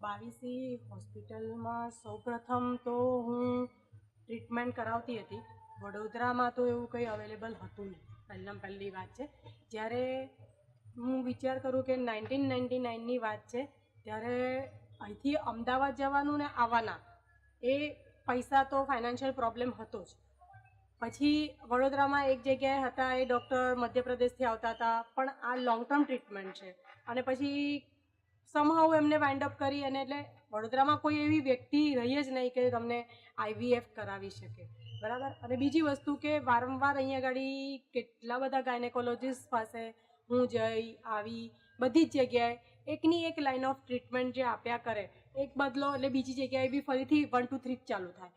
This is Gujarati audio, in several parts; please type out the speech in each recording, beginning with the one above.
બાવીસી હોસ્પિટલમાં સૌપ્રથમ તો હું ટ્રીટમેન્ટ કરાવતી હતી. વડોદરામાં તો એવું કંઈ અવેલેબલ હતું નહીં. પહેલાં પહેલી વાત છે. જ્યારે હું વિચાર કરું કે નાઇન્ટીન નાઇન્ટી નાઇનની વાત છે, ત્યારે અહીંથી અમદાવાદ જવાનું ને આવવાના એ પૈસા તો ફાઇનાન્શિયલ પ્રોબ્લેમ હતો જ. પછી વડોદરામાં એક જગ્યાએ હતા એ ડૉક્ટર મધ્યપ્રદેશથી આવતા હતા, પણ આ લોંગ ટર્મ ટ્રીટમેન્ટ છે. અને પછી સમહાઉ એમને વાઇન્ડ અપ કરી અને એટલે વડોદરામાં કોઈ એવી વ્યક્તિ રહી જ નહીં કે તમને આઈવીએફ કરાવી શકે. બરાબર? અને બીજી વસ્તુ કે વારંવાર અહીંયા આગળ કેટલા બધા ગાયનેકોલોજીસ્ટ પાસે હું જઈ, આવી, બધી જ જગ્યાએ એકની એક લાઇન ઓફ ટ્રીટમેન્ટ જે આપ્યા કરે, એક બદલો એટલે બીજી જગ્યાએ બી ફરીથી વન ટુ થ્રી ચાલુ થાય.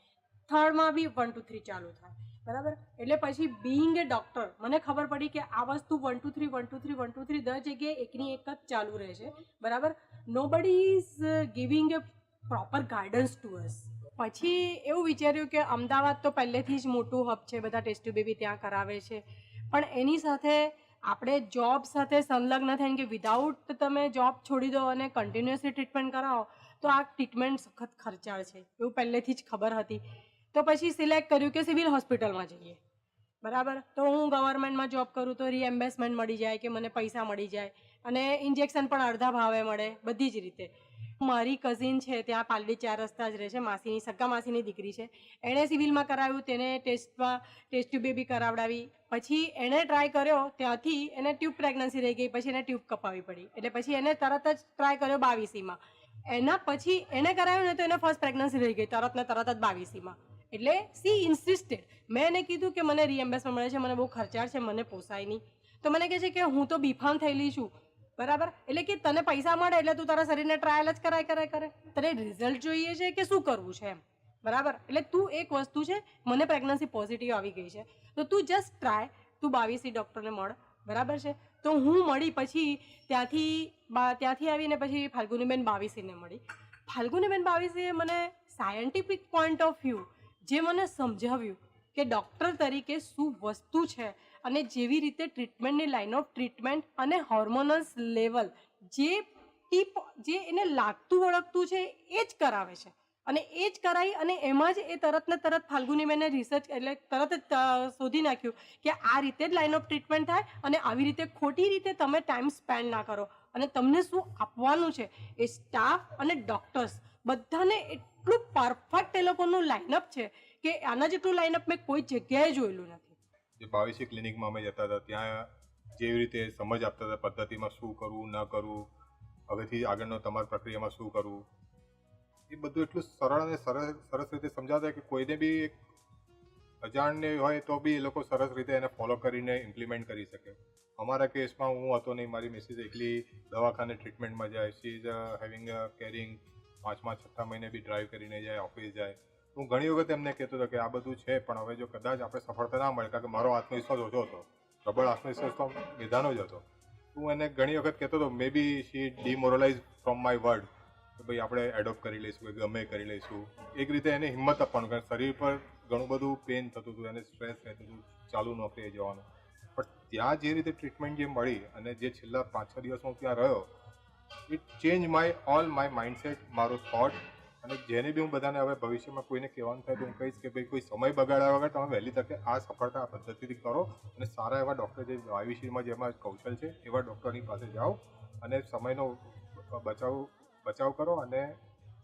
થર્ડમાં બી વન ટુ થ્રી ચાલુ થાય. બરાબર? એટલે પછી બિંગ એ ડૉક્ટર મને ખબર પડી કે આ વસ્તુ one two three one two three one two three દર જગ્યાએ એકની એક જ ચાલુ રહે છે બરાબર? Nobody is giving a proper guidance to us પછી એવું વિચાર્યું કે અમદાવાદ તો પહેલેથી જ મોટું હબ છે, બધા ટેસ્ટ બેબી ત્યાં કરાવે છે. પણ એની સાથે આપણે જોબ સાથે સંલગ્ન થઈને કે વિધાઉટ તમે જોબ છોડી દો અને કન્ટિન્યુઅસલી ટ્રીટમેન્ટ કરાવો, તો આ ટ્રીટમેન્ટ સખત ખર્ચાળ છે. એવું પહેલેથી જ ખબર હતી. તો પછી સિલેક્ટ કર્યું કે સિવિલ હોસ્પિટલમાં જઈએ. બરાબર? તો હું ગવર્મેન્ટમાં જોબ કરું તો રીએમ્બેસમેન્ટ મળી જાય કે મને પૈસા મળી જાય. અને ઇન્જેક્શન પણ અડધા ભાવે મળે, બધી જ રીતે. મારી કઝિન છે, ત્યાં પાલડી ચાર રસ્તા જ રહે છે, માસીની, સગા માસીની દીકરી છે. એણે સિવિલમાં કરાવ્યું, તેને ટેસ્ટમાં ટેસ્ટ ટ્યુબ બી કરાવડાવી. પછી એણે ટ્રાય કર્યો, ત્યાંથી એને ટ્યુબ પ્રેગ્નન્સી રહી ગઈ, પછી એને ટ્યુબ કપાવી પડી. એટલે પછી એને તરત જ ટ્રાય કર્યો બાવીસીમાં. એના પછી એણે કરાવ્યું ને તો એને ફર્સ્ટ પ્રેગ્નન્સી રહી ગઈ, તરત ને તરત જ બાવીસીમાં. એટલે સી ઇન્સિસ્ટેડ મેં એને કીધું કે મને રીએમ્બર્સમેન્ટ મળે છે, મને બહુ ખર્ચાળ છે, મને પોસાય નહીં. તો મને કહે છે કે હું તો બીફામ થયેલી છું. બરાબર? એટલે કે તને પૈસા મળે એટલે તું તારા શરીરને ટ્રાયલ જ કરાય કરાય કરે તને રિઝલ્ટ જોઈએ છે કે શું કરવું છે એમ. બરાબર? એટલે તું એક વસ્તુ છે, મને પ્રેગ્નન્સી પોઝિટિવ આવી ગઈ છે. તો તું જસ્ટ ટ્રાય તું બાવીસી ડૉક્ટરને મળ. બરાબર છે? તો હું મળી પછી ત્યાંથી ત્યાંથી આવીને પછી ફાલ્ગુનીબેન બાવીસીને મળી. ફાલ્ગુનીબેન બાવીસીએ મને સાયન્ટિફિક પોઈન્ટ ઓફ વ્યૂ જે મને સમજાવ્યું કે ડૉક્ટર તરીકે શું વસ્તુ છે અને જેવી રીતે ટ્રીટમેન્ટની લાઇન ઓફ ટ્રીટમેન્ટ અને હોર્મોનલ્સ લેવલ જે ટીપ, જે એને લાગતું ઓળખતું છે એ જ કરાવે છે. અને એ જ કરાવી અને એમાં જ એ તરત ને તરત ફાલ્ગુની મેને રિસર્ચ એટલે તરત જ શોધી નાખ્યું કે આ રીતે જ લાઇન ઓફ ટ્રીટમેન્ટ થાય અને આવી રીતે ખોટી રીતે તમે ટાઈમ સ્પેન્ડ ના કરો. અને તમને શું આપવાનું છે? એ સ્ટાફ અને ડૉક્ટર્સ બધાને એટલું એ લોકોનું લાઇનઅપ છે કે આના જેટલું લાઇનઅપ મેં કોઈ જગ્યાએ જોયેલું નથી. જે બાવીસી ક્લિનિકમાં અમે જતા હતા, ત્યાં જેવી રીતે સમજ આપતા હતા પદ્ધતિમાં શું કરવું, ન કરવું, હવેથી આગળનો તમારી પ્રક્રિયામાં શું કરવું. એ બધું એટલું સરળ અને સરસ સરસ રીતે સમજાતા કે કોઈને બી એક અજાણને હોય તો બી એ લોકો સરસ રીતે એને ફોલો કરીને ઇમ્પ્લિમેન્ટ કરી શકે. અમારા કેસમાં હું હતો નહીં, મારી મિસિસ એકલી દવાખાને ટ્રીટમેન્ટમાં જાય she is having a caring પાંચમા છઠ્ઠા મહિને બી ડ્રાઈવ કરીને જાય ઓફિસ જાય. હું ઘણી વખત એમને કહેતો હતો કે આ બધું છે, પણ હવે જો કદાચ આપણે સફળતા ના મળે, કારણ કે મારો આત્મવિશ્વાસ ઓછો હતો. પ્રબળ આત્મવિશ્વાસ તો વિધાનો જ હતો. હું એને ઘણી વખત કહેતો હતો may be she demoralise from my word કે ભાઈ, આપણે એડોપ્ટ કરી લઈશું, કે ગમે કરી લઈશું. એક રીતે એને હિંમત આપવાનું, કારણ શરીર પર ઘણું બધું પેન થતું હતું, એને સ્ટ્રેસ રહેતું હતું, ચાલુ નોકરીએ જવાનું. પણ ત્યાં જે રીતે ટ્રીટમેન્ટ જે મળી, અને જે છેલ્લા પાંચ છ દિવસ હું ત્યાં રહ્યો it change my all my mindset મારો થોટ અને જેને બી હું બધાને હવે ભવિષ્યમાં કોઈને કહેવાનું થાય તો હું કહીશ કે ભાઈ, કોઈ સમય બગાડ્યા વગર તમે વહેલી તકે આ સફળતા પદ્ધતિથી કરો અને સારા એવા ડૉક્ટર જે આયુષ્યમાં જેમાં કૌશલ છે, એવા ડૉક્ટરની પાસે જાઓ અને સમયનો બચાવ બચાવ કરો અને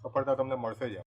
સફળતા તમને મળશે જ